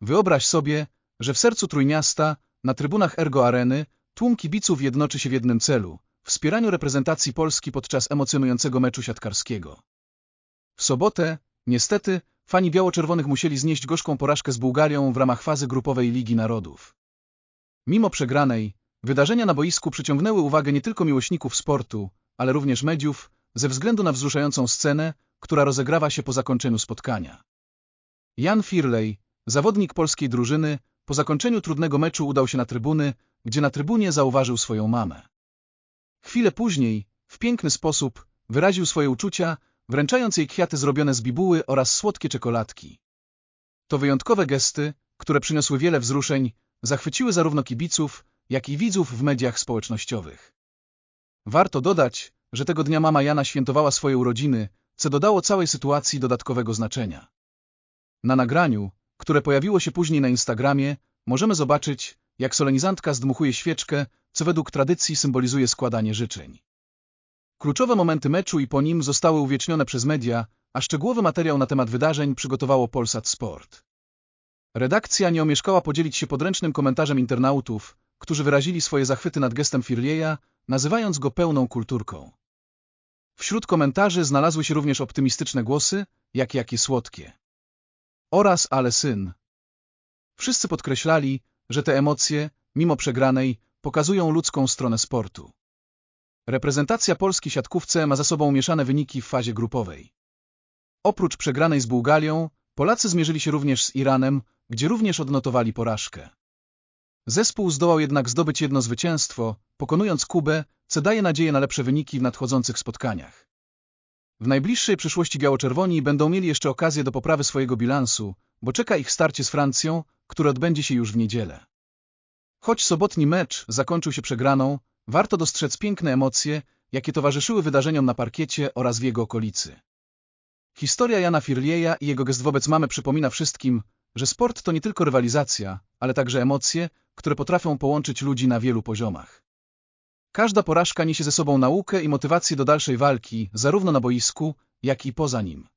Wyobraź sobie, że w sercu Trójmiasta, na trybunach Ergo Areny, tłum kibiców jednoczy się w jednym celu – wspieraniu reprezentacji Polski podczas emocjonującego meczu siatkarskiego. W sobotę, niestety, fani biało-czerwonych musieli znieść gorzką porażkę z Bułgarią w ramach fazy grupowej Ligi Narodów. Mimo przegranej, wydarzenia na boisku przyciągnęły uwagę nie tylko miłośników sportu, ale również mediów, ze względu na wzruszającą scenę, która rozegrawa się po zakończeniu spotkania. Jan Firley, zawodnik polskiej drużyny, po zakończeniu trudnego meczu udał się na trybuny, gdzie na trybunie zauważył swoją mamę. Chwilę później, w piękny sposób, wyraził swoje uczucia, wręczając jej kwiaty zrobione z bibuły oraz słodkie czekoladki. To wyjątkowe gesty, które przyniosły wiele wzruszeń, zachwyciły zarówno kibiców, jak i widzów w mediach społecznościowych. Warto dodać, że tego dnia mama Jana świętowała swoje urodziny, co dodało całej sytuacji dodatkowego znaczenia. Na nagraniu, które pojawiło się później na Instagramie, możemy zobaczyć, jak solenizantka zdmuchuje świeczkę, co według tradycji symbolizuje składanie życzeń. Kluczowe momenty meczu i po nim zostały uwiecznione przez media, a szczegółowy materiał na temat wydarzeń przygotowało Polsat Sport. Redakcja nie omieszkała podzielić się podręcznym komentarzem internautów, którzy wyrazili swoje zachwyty nad gestem Firlieja, nazywając go pełną kulturką. Wśród komentarzy znalazły się również optymistyczne głosy, jak jakie słodkie. Oraz ale syn. Wszyscy podkreślali, że te emocje, mimo przegranej, pokazują ludzką stronę sportu. Reprezentacja Polski siatkówce ma za sobą mieszane wyniki w fazie grupowej. Oprócz przegranej z Bułgarią, Polacy zmierzyli się również z Iranem, gdzie również odnotowali porażkę. Zespół zdołał jednak zdobyć jedno zwycięstwo, pokonując Kubę, co daje nadzieję na lepsze wyniki w nadchodzących spotkaniach. W najbliższej przyszłości biało-czerwoni będą mieli jeszcze okazję do poprawy swojego bilansu, bo czeka ich starcie z Francją, które odbędzie się już w niedzielę. Choć sobotni mecz zakończył się przegraną, warto dostrzec piękne emocje, jakie towarzyszyły wydarzeniom na parkiecie oraz w jego okolicy. Historia Jana Firlieja i jego gest wobec mamy przypomina wszystkim, że sport to nie tylko rywalizacja, ale także emocje, które potrafią połączyć ludzi na wielu poziomach. Każda porażka niesie ze sobą naukę i motywację do dalszej walki, zarówno na boisku, jak i poza nim.